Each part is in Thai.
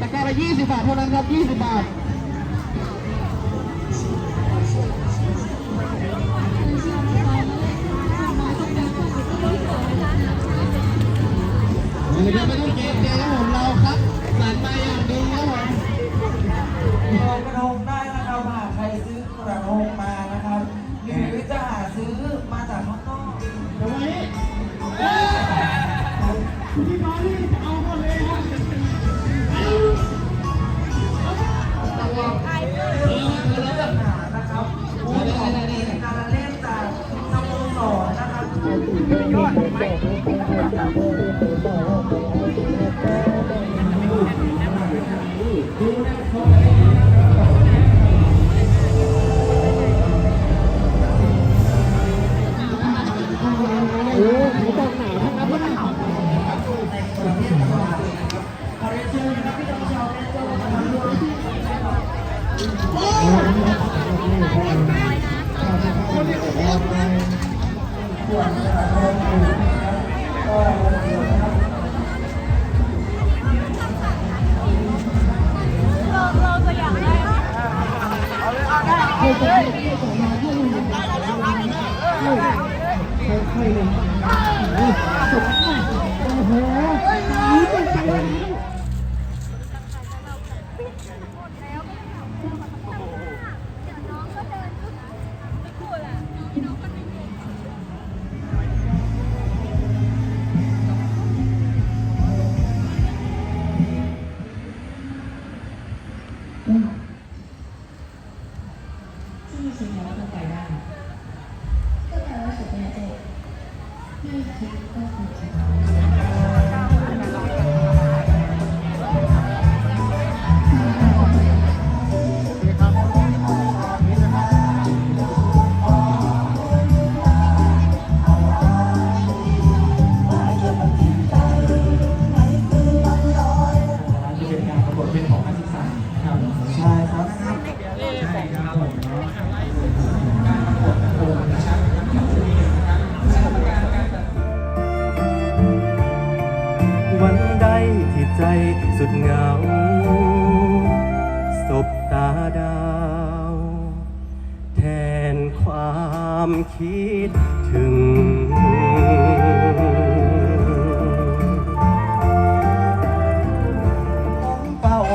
ตะกร้าละ20 บาทเท่านั้นครับ20 บาทเดี๋ยวไม่ต้องเกรงใจครับผมเราครับสันมายัง ที่สุดแล้วก็ไปได้ ก็แปลว่าสุดแน่ใจไม่คิดก็คงจะ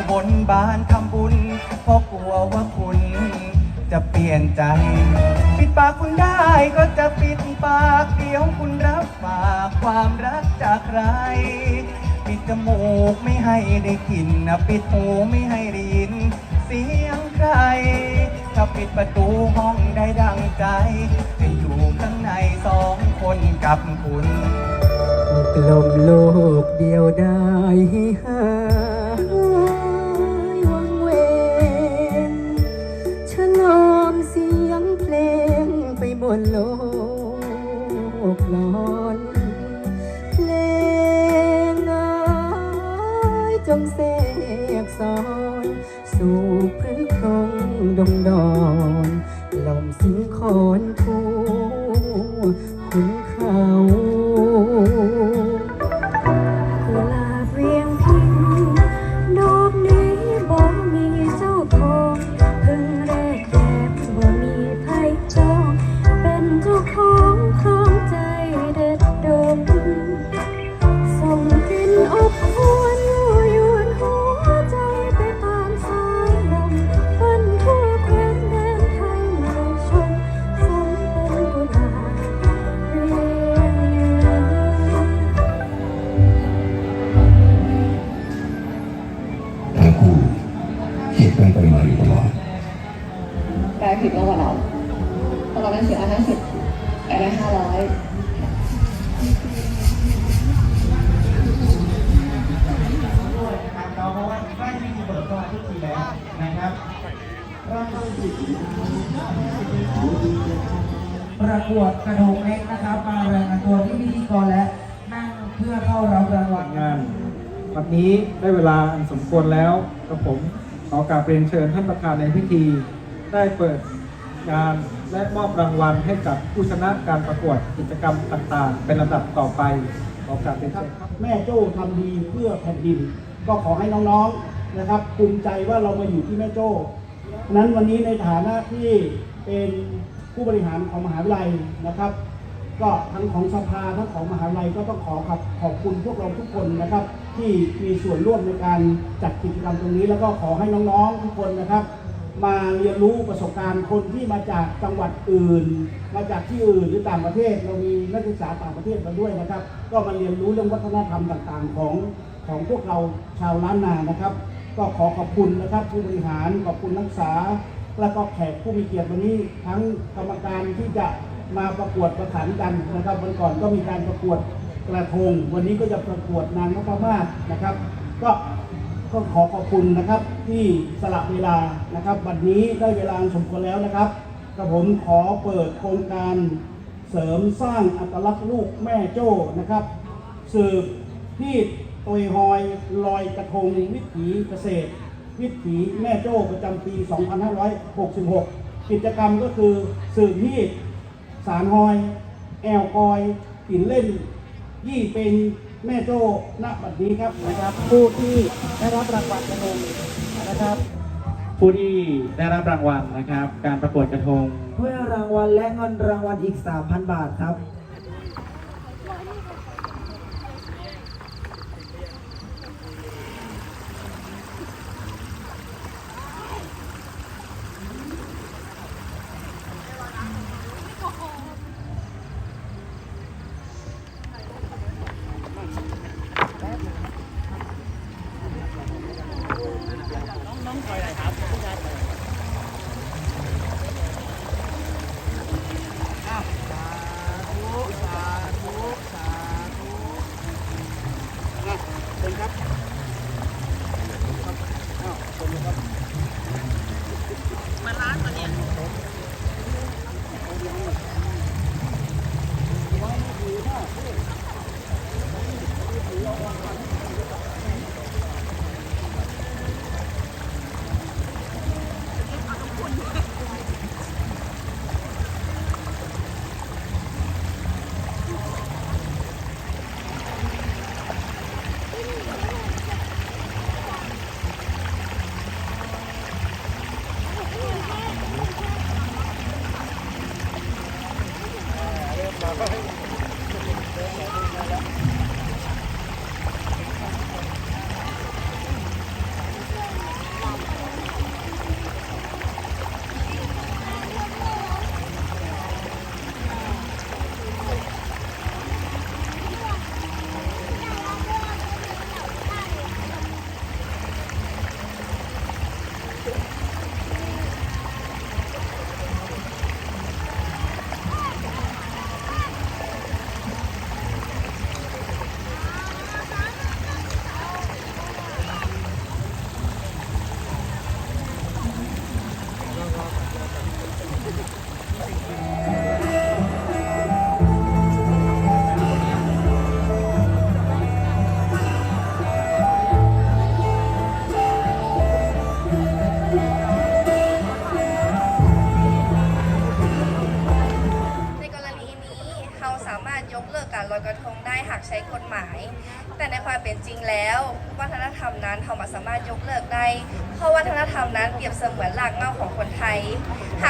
บนบานทำบุญเพราะกลัวว่าคุณจะเปลี่ยนใจ ปิดปากคุณได้ก็จะปิดปากเดี๋ยวคุณรับฝากความรักจากใคร ปิดจมูกไม่ให้ได้กลิ่นนะปิดหูไม่ให้ได้ยิน เสียงใคร ถ้าปิดประตูห้องได้ดังใจให้อยู่ข้างในสองคนกับคุณกลมโลกเดียวได้หา นโลกลอนเพลงน้อยจงเสกสอน สู่พื้นคงดงดอนลมสิงคอนค ประกวดกระทงเล็กนะครับมารายงานตัวที่พิธีกรและนั่งเพื่อเข้ารับรางวัลงานวันนี้ได้เวลาอันสมควรแล้วกับผมขอกราบเรียนเชิญท่านประธานในพิธี ได้เปิดงานและมอบรางวัลให้กับผู้ชนะการประกวดกิจกรรมต่างๆ เป็นลำดับต่อไปขอกราบเรียนเชิญครับแม่โจ้ทำดีเพื่อแผ่นดิน ก็ขอให้น้องๆนะครับภูมิใจว่าเรามาอยู่ที่แม่โจ้ฉะนั้นวันนี้ในฐานะที่เป็น ผู้บริหารของมหาวิทยาลัยนะครับ ก็ทั้งของสภาทั้งของมหาวิทยาลัยก็ต้องขอขอบขอบคุณพวกเราทุกคนนะครับ ที่มีส่วนร่วมในการจัดกิจกรรมตรงนี้ แล้วก็ขอให้น้องๆทุกคนนะครับ มาเรียนรู้ประสบการณ์คนที่มาจากจังหวัดอื่น มาจากที่อื่นหรือต่างประเทศ เรามีนักศึกษาต่างประเทศมาด้วยนะครับ ก็มาเรียนรู้เรื่องวัฒนธรรมต่างๆ ของของพวกเราชาวล้านนานะครับ ก็ขอขอบคุณนะครับผู้บริหารขอบคุณนักศึกษา แล้วก็แขกผู้มีเกียรติวันนี้ทั้งกรรมการที่จะมาประกวดประขันกันนะครับวันก่อนก็มีการประกวดกระทง วันนี้ก็จะประกวดนางนพมาศนะครับ ก็ก็ขอขอบคุณนะครับที่สละเวลานะครับ วันนี้ได้เวลาสมควรแล้วนะครับกับผมขอเปิดโครงการเสริมสร้างอัตลักษณ์ลูกแม่โจ้นะครับ สืบที่ตยหอยลอยกระทงวิถีเกษตร วิถีแม่โจ้ประจำปี 2566 กิจกรรมก็คือสืบมีดสารหอย แอลกอยกินเล่น ยี่เป็นแม่โจ้ณบัดนี้ครับนะครับ ผู้ที่ได้รับรางวัลกระทงนะครับ ผู้ที่ได้รับรางวัลนะครับ การประกวดกระทงถ้วยรางวัลและเงินรางวัลอีก 3,000 บาทครับ ใน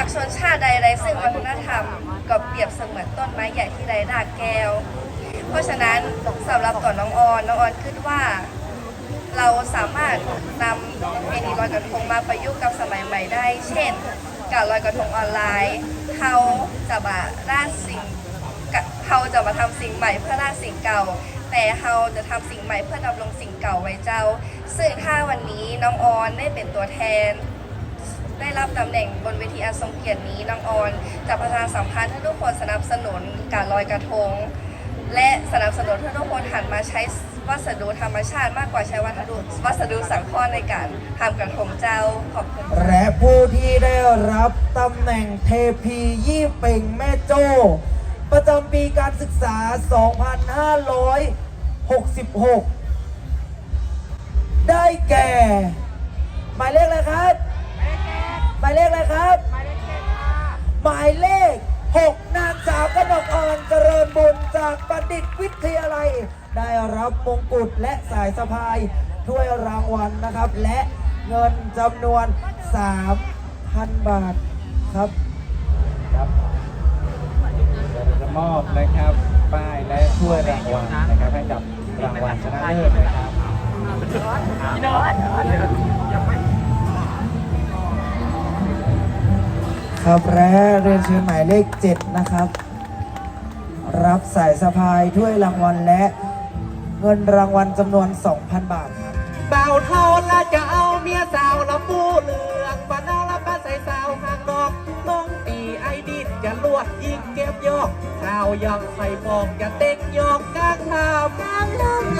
ากชนชาติใดไร้ซึ่งวัฒนธรรมก็เปรียบเสมือนต้นไม้ใหญ่ที่ไร้รากแก้ว เพราะฉะนั้นสำหรับตัวน้องออนน้องออนคิดว่า เราสามารถนำประเพณีลอยกระทงมาประยุกต์กับสมัยใหม่ได้ เช่น การลอยกระทงออนไลน์เขาจะมาล่าสิ่งเขาจะมาทำสิ่งใหม่เพื่อล่าสิ่งเก่า แต่เขาจะทำสิ่งใหม่เพื่อดำรงสิ่งเก่าไว้เจ้า ซึ่งถ้าวันนี้น้องออนได้เป็นตัวแทน รับตำแหน่งบนเวทีอันทรงเกียรตินี้น้องออนจะประชาสัมพันธ์ให้ทุกคนสนับสนุนการลอยกระทง และสนับสนุนให้ทุกคนหันมาใช้วัสดุธรรมชาติมากกว่าใช้วัสดุวัสดุสังเคราะห์ในการทำกระทงเจ้าขอบคุณและผู้ที่ได้รับตำแหน่งเทพียี่เป่งแม่โจ้ ประจำปีการศึกษา 2566 ได้แก่ หมายเลข 6 นางสาวกนกอ่อนเจริญบุญจากบัณฑิตวิทยาลัย ได้รับมงกุฎและสายสะพายถ้วยรางวัลนะครับ และเงินจำนวน 3,000 บาทครับ ครับเราจะมอบนะครับป้ายและถ้วยรางวัลนะครับให้กับรางวัลชนะเลิศนะครับ ครับและเรียนเชิญหมายเลข 7 นะครับ รับสายสะพายถ้วยรางวัลและเงินรางวัลจำนวน 2,000 บาทครับเบาเท่าละจะเอาเมียสาวละปูเหลืองปานเอาละป้าใส่สาวห่างนอกน้องตีไอดิดจะลวดยิงเก็บยอกข้าวยอกไข่บอกจะเต็กยอกกลางทำน้ำลืมไหลน้อง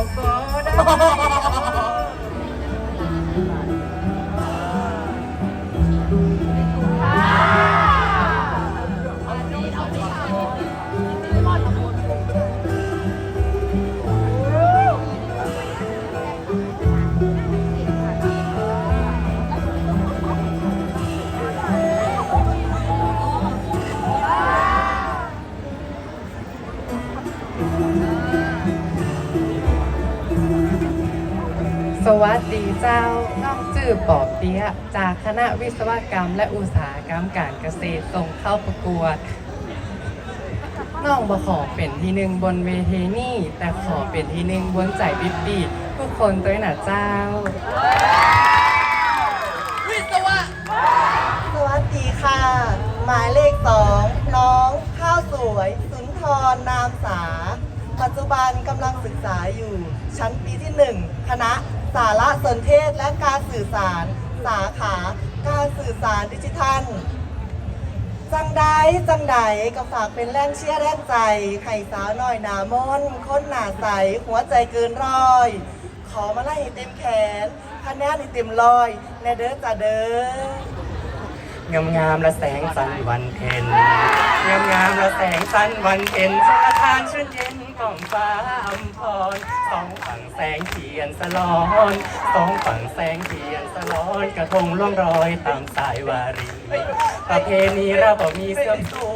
เป็นสาวก็ได้ วัสดีเจ้า น้องจื่อปอบเปียะจากคณะวิศวกรรม และอุตสาหกรรมการเกษตรส่งเข้าประกวด น้องบ่ขอเป็นที่หนึ่งบนเวทีนี่ แต่ขอเป็นที่หนึ่งบนใจบิบบีทุกคนตัวหน่ะเจ้าสวัสดีค่ะ หมายเลขสองน้องข้าวสวย สุนทรนามสา ปัจจุบันกำลังศึกษาอยู่ชั้นปีที่หนึ่งคณะ สารสนเทศและการสื่อสาร สาขาการสื่อสารดิจิทัล จังใดจังใดก็ฝากเป็นแรงเชียร์แรงใจให้สาวน้อยหนามนคนหนาใส หัวใจเกินร้อย ขอมาไล่เต็มแขนคะแนนเต็มร้อย แนเด้อจ้าเด้องามงามๆและแสงสันวันเพ็ญงามงามๆและแสงสันวันเพ็ญชลทานชื่นเย็น สองฟ้าอัมพรสองฝั่งแสงเทียนสลอนสองฝั่งแสงเทียนสลอนกระทงล่องรอยตามสายวารี ประเพณีเราบ่มีเสื่อมสู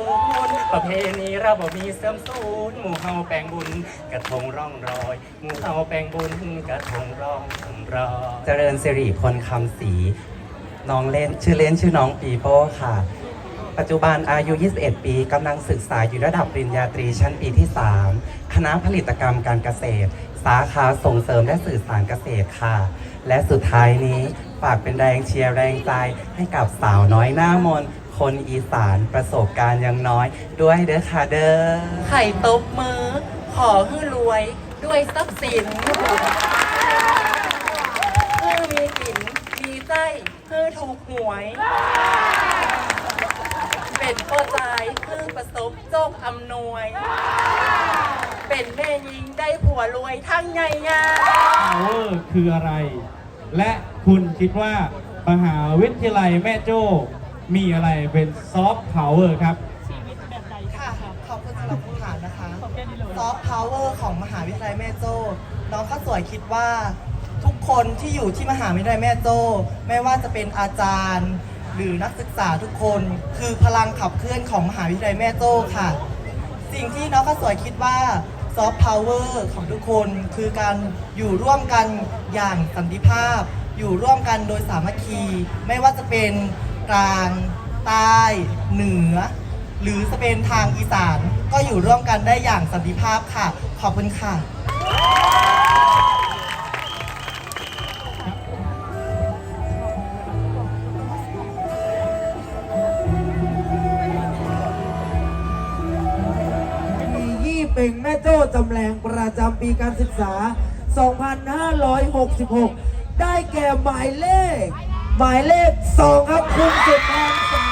ญประเพณีเราบ่มีเสื่อมสูญหมู่เฮาแปลงบุญกระทงร่องรอยหมู่เฮาแปลงบุญกระทงร่องรอยเจริญสิริพลคำศรีน้องเล่นชื่อเล่นชื่อน้องปีโป้ค่ะ ปัจจุบันอายุ 21 ปีกำลังศึกษาอยู่ระดับปริญญาตรีชั้นปีที่ 3 คณะผลิตกรรมการเกษตร สาขาส่งเสริมและสื่อสารเกษตรค่ะ และสุดท้ายนี้ฝากเป็นแรงเชียร์แรงใจให้กับสาวน้อยหน้ามนคนอีสานประสบการณ์ยังน้อย ด้วยเด้อค่ะเด้อไข่ตบมือ ขอให้รวยด้วยทรัพย์สินเพื่อมีสินมีใจเพื่อถูกหวย เป็นพ่อใจเพื่อประสบโชคอำนวย เป็นแม่ยิงได้ผัวรวยทั้งใหญ่ยา power คืออะไร และคุณคิดว่ามหาวิทยาลัยแม่โจ้มีอะไรเป็นซอฟต์พาวเวอร์ครับค่ะ ขอบคุณสำหรับคำถามนะคะซอฟต์พาวเวอร์ของมหาวิทยาลัยแม่โจ้ น้องข้าวสวยคิดว่า ทุกคนที่อยู่ที่มหาวิทยาลัยแม่โจ้ ไม่ว่าจะเป็นอาจารย์ หรือนักศึกษาทุกคน คือพลังขับเคลื่อนของมหาวิทยาลัยแม่โจ้ค่ะ สิ่งที่น้องข้าวสวยคิดว่า ซอฟต์พาวเวอร์ของทุกคนคือการอยู่ร่วมกันอย่างสันติภาพ อยู่ร่วมกันโดยสามัคคี ไม่ว่าจะเป็นกลาง ใต้ เหนือ หรือจะเป็นทางอีสาน ก็อยู่ร่วมกันได้อย่างสันติภาพค่ะ ขอบคุณค่ะ เป่งแม่โจ้จำแรงประจำปีการศึกษา 2566 ได้แก่หมายเลข หมายเลข 2 ครับคุณสุพรรณสา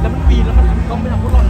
แล้วมันปีนแล้วมันต้องไปทำพวกเรา